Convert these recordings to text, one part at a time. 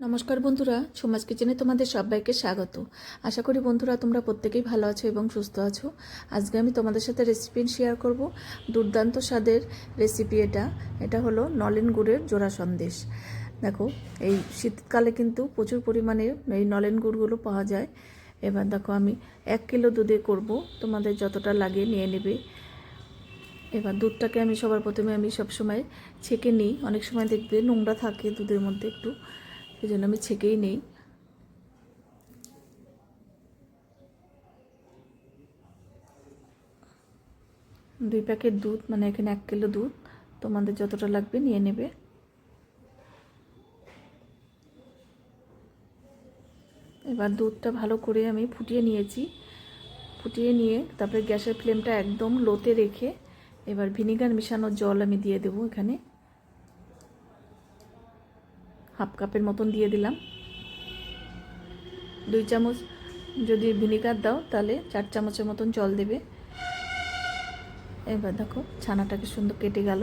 নমস্কার বন্ধুরা, সমাজ কিচেনে তোমাদের সবাইকে স্বাগত। আশা করি বন্ধুরা তোমরা প্রত্যেকেই ভালো আছো এবং সুস্থ আছো। আজকে আমি তোমাদের সাথে রেসিপি শেয়ার করব। দুর্দান্ত স্বাদের রেসিপি এটা। এটা হলো নলেন গুড়ের জোড়া সন্দেশ। দেখো, এই শীতকালে কিন্তু প্রচুর পরিমাণে এই নলেন গুড়গুলো পাওয়া যায়। এবার দেখো, আমি এক কিলো দুধে করব। তোমাদের যতটা লাগে নিয়ে নেবে। এবার দুধটাকে আমি সবার প্রথমে আমি সবসময় ছেঁকে নিই। অনেক সময় দেখবে নোংরা থাকে দুধের মধ্যে একটু। এই জন্য আমি ছেঁকেই নেই। দুই প্যাকেট দুধ মানে এখানে এক কিলো দুধ, তোমাদের যতটা লাগবে নিয়ে নেবে। এবার দুধটা ভালো করে আমি ফুটিয়ে নিয়েছি। ফুটিয়ে নিয়ে তারপরে গ্যাসের ফ্লেমটা একদম লোতে রেখে এবার ভিনিগার মেশানো জল আমি দিয়ে দেবো এখানে। হাফ কাপের মতন দিয়ে দিলাম। দুই চামচ যদি ভিনিগার দাও, তাহলে চার চামচের মতন জল দেবে। এবার দেখো ছানাটাকে সুন্দর কেটে গেল।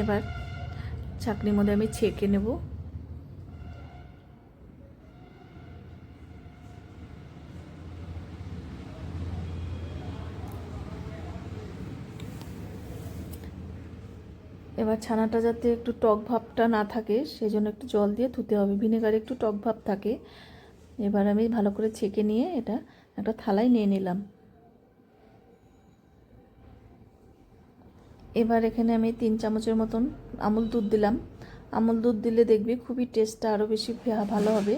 এবার ছাঁকনির মধ্যে আমি ছেঁকে নেব। এবার ছানাটা যাতে একটু টক ভাবটা না থাকে সেই জন্য একটু জল দিয়ে ধুতে হবে। ভিনেগারে একটু টক ভাব থাকে। এবার আমি ভালো করে ছেঁকে নিয়ে এটা একটা থালায় নিয়ে নিলাম। এবার এখানে আমি তিন চামচের মতন আমুল দুধ দিলাম। আমুল দুধ দিলে দেখবি খুবই টেস্টটা আরও বেশি ভালো হবে।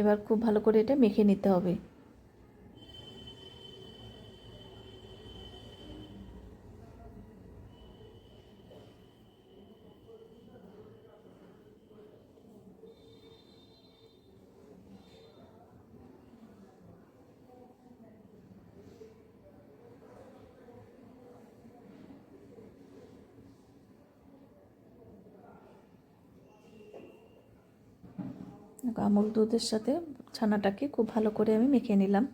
এবার খুব ভালো করে এটা মেখে নিতে হবে। আমুল দুধের সাথে ছানাটাকে খুব ভালো করে আমি মেখে নিলাম।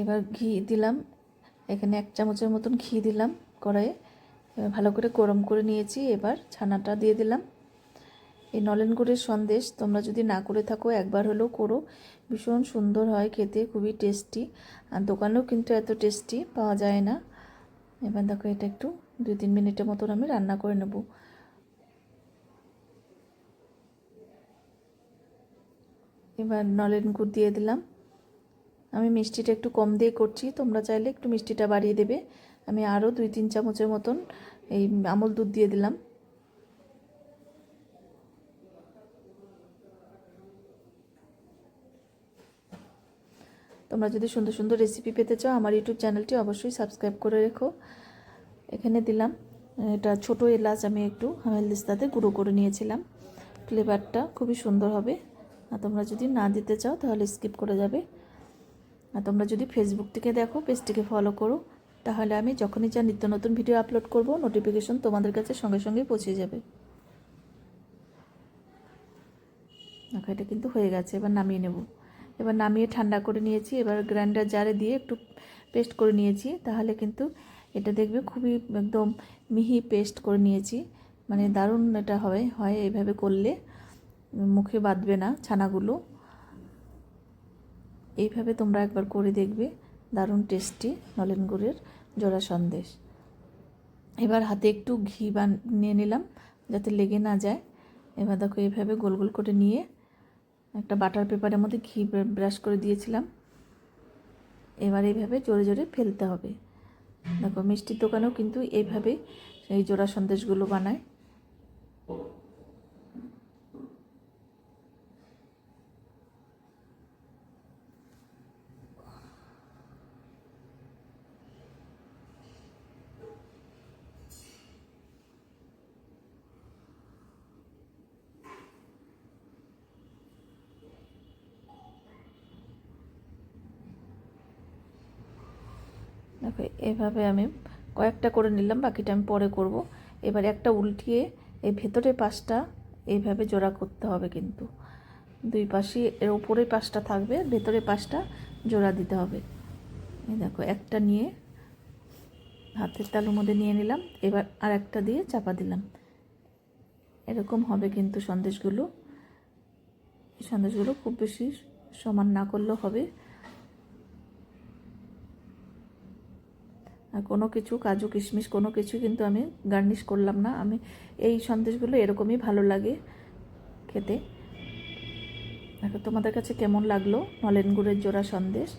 এবার ঘি দিলাম। এখানে এক চামচের মতন ঘি দিলাম কড়াইয়ে। ভালো করে গরম করে নিয়েছি। এবার ছানাটা দিয়ে দিলাম। এই নলেন গুড়ের সন্দেশ তোমরা যদি না করে থাকো, একবার হলেও করো। ভীষণ সুন্দর হয়, খেতে খুবই টেস্টি। আর দোকানেও কিন্তু এত টেস্টি পাওয়া যায় না। এবার দেখো, এটা একটু দুই তিন মিনিটের মতন আমি রান্না করে নেব। এবার নলেন গুড় দিয়ে দিলাম। আমি মিষ্টিটা একটু কম দিয়ে করছি। তোমরা চাইলে একটু মিষ্টিটা বাড়িয়ে দেবে। আমি আরও দুই তিন চামচের মতন এই আমল দুধ দিয়ে দিলাম। তোমরা যদি সুন্দর সুন্দর রেসিপি পেতে চাও, আমার ইউটিউব চ্যানেলটি অবশ্যই সাবস্ক্রাইব করে রেখো। এখানে দিলাম, এটা ছোট এলাচ আমি একটু হামেলদিস্তাতে গুঁড়ো করে নিয়েছিলাম। ফ্লেভারটা খুবই সুন্দর হবে। আর তোমরা যদি না দিতে চাও, তাহলে স্কিপ করে যাবে। আর তোমরা যদি ফেসবুক থেকে দেখো, পেজটিকে ফলো করো, তাহলে আমি যখনই যা নিত্য নতুন ভিডিও আপলোড করব নোটিফিকেশন তোমাদের কাছে সঙ্গে সঙ্গে পৌঁছে যাবে। এটা কিন্তু হয়ে গেছে, এবার নামিয়ে নেব। এবার নামিয়ে ঠান্ডা করে নিয়েছি। এবার গ্রাইন্ডার জারে দিয়ে একটু পেস্ট করে নিয়েছি। তাহলে কিন্তু এটা দেখবে খুবই একদম মিহি পেস্ট করে নিয়েছি। মানে দারুণ এটা হবে, হয় এইভাবে করলে মুখে বাঁধবে না ছানাগুলো। এইভাবে তোমরা একবার করে দেখবে, দারুণ টেস্টি নলেন গুড়ের জোড়া সন্দেশ। এবার হাতে একটু ঘি বান নিয়ে নিলাম, যাতে লেগে না যায়। এবার দেখো এইভাবে গোল গোল করে নিয়ে একটা বাটার পেপারের মধ্যে ঘি ব্রাশ করে দিয়েছিলাম। এবার এইভাবে জোরে জোরে ফেলতে হবে। দেখো মিষ্টির দোকানেও কিন্তু এইভাবে এই জোড়া সন্দেশগুলো বানায়। দেখো, এভাবে আমি কয়েকটা করে নিলাম, বাকিটা আমি পরে করব। এবার একটা উল্টিয়ে এই ভেতরের পাশটা এইভাবে জোড়া করতে হবে কিন্তু। দুই পাশে, এর ওপরে পাশটা থাকবে ভেতরে পাশটা জোড়া দিতে হবে। দেখো, একটা নিয়ে হাতের তালুর মধ্যে নিয়ে নিলাম, এবার আর একটা দিয়ে চাপা দিলাম। এরকম হবে কিন্তু সন্দেশগুলো। সন্দেশগুলো খুব বেশি সমান না করলেও হবে আর কোনো কিছু কাজু কিশমিশ, কোনো কিছু কিন্তু আমি গার্নিশ করলাম না। আমি এই সন্দেশগুলো এরকমই ভালো লাগে খেতে। দেখো, তোমাদের কাছে কেমন লাগল নলেন গুড়ের জোড়া সন্দেশ?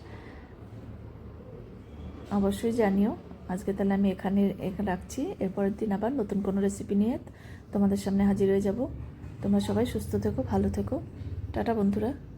অবশ্যই জানিও। আজকে তাহলে আমি এখানে এখানে রাখছি। এরপরের দিন আবার নতুন কোনো রেসিপি নিয়ে তোমাদের সামনে হাজির হয়ে যাব। তোমরা সবাই সুস্থ থেকো, ভালো থেকো। টাটা বন্ধুরা।